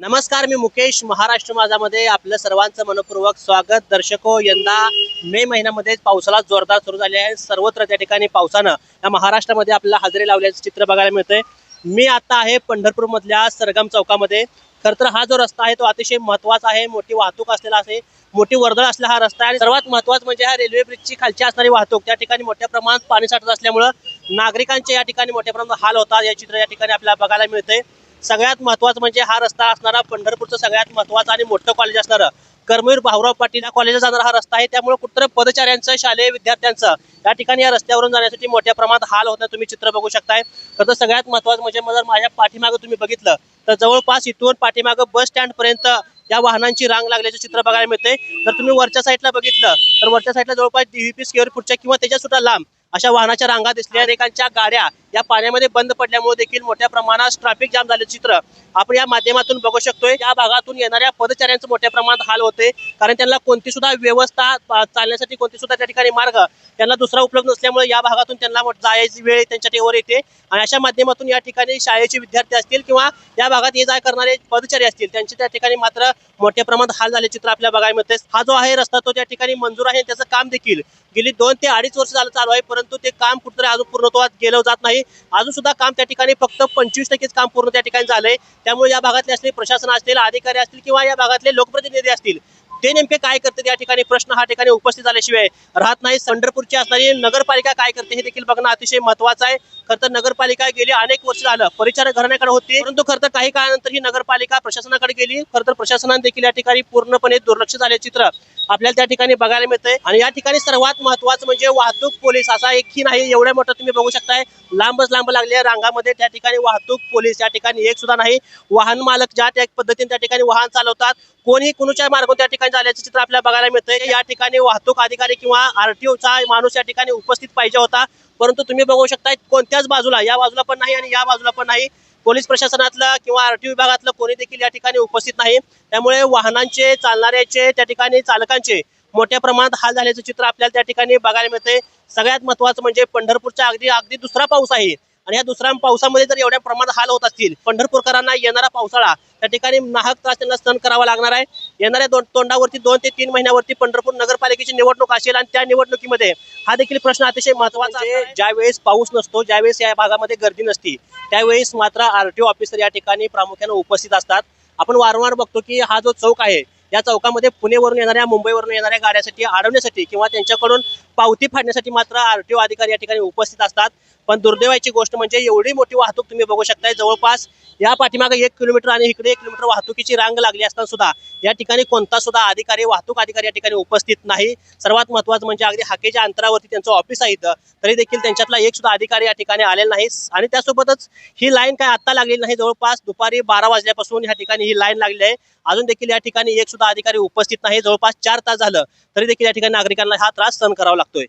नमस्कार मी मुकेश महाराष्ट्र माझामध्ये आपलं सर्वांचं मनपूर्वक स्वागत. दर्शको यंदा मे महिन्यामध्ये पावसाला जोरदार सुरू झाले आहे. सर्वत्र त्या ठिकाणी पावसानं या महाराष्ट्रामध्ये आपल्याला हजेरी लावल्याचं चित्र बघायला मिळतंय. मी आता आहे पंढरपूर मधल्या सरगम चौकामध्ये. खरं तर हा जो रस्ता आहे तो अतिशय महत्त्वाचा आहे. मोठी वाहतूक असलेला आहे. मोठी वर्दळ असलेला हा रस्ता आहे. आणि सर्वात महत्वाचं म्हणजे हा रेल्वे ब्रिजची खालची असणारी वाहतूक त्या ठिकाणी मोठ्या प्रमाणात पाणी साठत असल्यामुळं नागरिकांचे या ठिकाणी मोठ्या प्रमाणात हाल होतात. या चित्र या ठिकाणी आपल्याला बघायला मिळतंय. सगळ्यात महत्वाचं म्हणजे हा रस्ता असणारा पंढरपूरचं सगळ्यात महत्वाचं आणि मोठं कॉलेज असणारं. कर्मवीर भाऊराव पाटील या कॉलेजला जाणारा हा रस्ता आहे. त्यामुळे कुठं पदचाऱ्यांचं शालेय विद्यार्थ्यांचं या ठिकाणी या रस्त्यावरून जाण्यासाठी मोठ्या प्रमाणात हाल होतं तुम्ही चित्र बघू शकताय. तर सगळ्यात महत्वाचं म्हणजे जर माझ्या पाठीमागं तुम्ही बघितलं तर जवळपास इथून पाठीमागं बस स्टँडपर्यंत या वाहनांची रांग लागल्याचं चित्र बघायला मिळते तर तुम्ही वरच्या साईडला बघितलं तर वरच्या साईडला जवळपास डीव्हीपी स्केअर फुटच्या किंवा त्याच्या सुद्धा लांब अशा वाहनाच्या रांगा दिसल्या. अनेकांच्या गाड्या या पाण्यामध्ये बंद पडल्यामुळे देखील मोठ्या प्रमाणात ट्रॅफिक जाम झाले. चित्र आपण या माध्यमातून बघू शकतोय. या भागातून येणाऱ्या पदचाऱ्यांचं मोठ्या प्रमाणात हाल होते कारण त्यांना कोणती सुद्धा व्यवस्था चालण्यासाठी कोणती सुद्धा त्या ठिकाणी मार्ग त्यांना दुसरा उपलब्ध नसल्यामुळे या भागातून त्यांना जायची वेळ त्यांच्या टेवर येते. आणि अशा माध्यमातून या ठिकाणी शाळेचे विद्यार्थी असतील किंवा या भागात ये जाय करणारे पदचारी असतील त्यांचे त्या ठिकाणी मात्र मोठ्या प्रमाणात हाल झाले. चित्र आपल्या बघायला मिळते हा जो आहे रस्ता तो त्या ठिकाणी मंजूर आहे त्याचं काम देखील गेली दोन ते अडीच वर्ष झालं चालू आहे. परंतु ते काम कुठेतरी अजून पूर्णत्वात गेलं जात नाही. अजून सुद्धा काम त्या ठिकाणी फक्त पंचवीस टक्केच काम पूर्ण त्या ठिकाणी झालंय. त्यामुळे या भागातले असले प्रशासन असतील अधिकारी असतील किंवा या भागातले लोकप्रतिनिधी असतील ते नेमके काय करते या ठिकाणी? प्रश्न हा ठिकाणी उपस्थित झाल्याशिवाय राहत नाही. पंढरपूरची असणारी नगरपालिका काय करते हे देखील बघणं अतिशय महत्वाचं आहे. खरं तर नगरपालिका गेली अनेक वर्ष झालं. परिचार घराण्याकडे होती. परंतु खरं तर काही काळानंतर ही नगरपालिका प्रशासनाकडे गेली. खरं तर प्रशासनाने देखील या ठिकाणी पूर्णपणे दुर्लक्ष झाले चित्र. आपल्याला त्या ठिकाणी बघायला मिळतंय. आणि या ठिकाणी सर्वात महत्वाचं म्हणजे वाहतूक पोलीस. असा एकही नाही एवढ्या मोठं तुम्ही बघू शकताय. लांबच लांब लागले रांगामध्ये त्या ठिकाणी वाहतूक पोलीस या ठिकाणी एक सुद्धा नाही. वाहन मालक ज्या त्या पद्धतीने त्या ठिकाणी वाहन चालवतात कोणी कुणाच्या मार्गातून त्या ठिकाणी झाल्याचं चित्र आपल्याला बघायला मिळतंय. या ठिकाणी वाहतूक अधिकारी किंवा आरटीओचा माणूस या ठिकाणी उपस्थित पाहिजे होता. परंतु तुम्ही बघू शकताय कोणत्याच बाजूला या बाजूला पण नाही आणि या बाजूला पण नाही. पोलीस प्रशासनातलं किंवा आरटीओ विभागातलं कोणी देखील या ठिकाणी उपस्थित नाही. त्यामुळे वाहनांचे चालणाऱ्याचे त्या ठिकाणी चालकांचे मोठ्या प्रमाणात हाल झाल्याचं चित्र आपल्याला त्या ठिकाणी बघायला मिळते सगळ्यात महत्वाचं म्हणजे पंढरपूरच्या अगदी अगदी दुसरा पाऊस आहे. आणि या दुसऱ्या पावसामध्ये जर एवढ्या प्रमाणात हाल होत असतील पंढरपूरकरांना येणारा पावसाळा त्या ठिकाणी नाहक त्रास त्यांना सहन करावा लागणार आहे. येणाऱ्या दोन तोंडावरती दोन ते तीन महिन्यावरती पंढरपूर नगरपालिकेची निवडणूक असेल आणि त्या निवडणुकीमध्ये हा देखील प्रश्न अतिशय महत्त्वाचा आहे. ज्यावेळेस पाऊस नसतो ज्यावेळेस या भागामध्ये गर्दी नसती त्यावेळेस मात्र आरटीओ ऑफिसर या ठिकाणी प्रामुख्याने उपस्थित असतात. आपण वारंवार बघतो की हा जो चौक आहे या चौकामध्ये पुणेवरून येणाऱ्या मुंबईवरून येणाऱ्या गाड्यासाठी अडवण्यासाठी किंवा त्यांच्याकडून पावती फाडण्यासाठी मात्र आरटीओ अधिकारी या ठिकाणी उपस्थित असतात. पण दुर्दैवाची गोष्ट म्हणजे एवढी मोठी वाहतूक तुम्ही बघू शकताय. जवळपास या पाठीमागे एक किलोमीटर आणि इकडे एक किलोमीटर वाहतुकीची रांग लागली असताना सुद्धा या ठिकाणी कोणता सुद्धा अधिकारी वाहतूक अधिकारी या ठिकाणी उपस्थित नाही. सर्वात महत्वाचं म्हणजे अगदी हाकेच्या अंतरावरती त्यांचं ऑफिस आहे इथं. तरी देखील त्यांच्यातला एक सुद्धा अधिकारी या ठिकाणी आलेला नाही. आणि त्यासोबतच ही लाईन काय आत्ता लागलेली नाही. जवळपास दुपारी बारा वाजल्यापासून या ठिकाणी ही लाईन लागली आहे. अजून देखील या ठिकाणी एक सुद्धा अधिकारी उपस्थित नाही. जवळपास चार तास झालं. तरी देखील या ठिकाणी नागरिकांना हा त्रास सहन करावा लागतोय.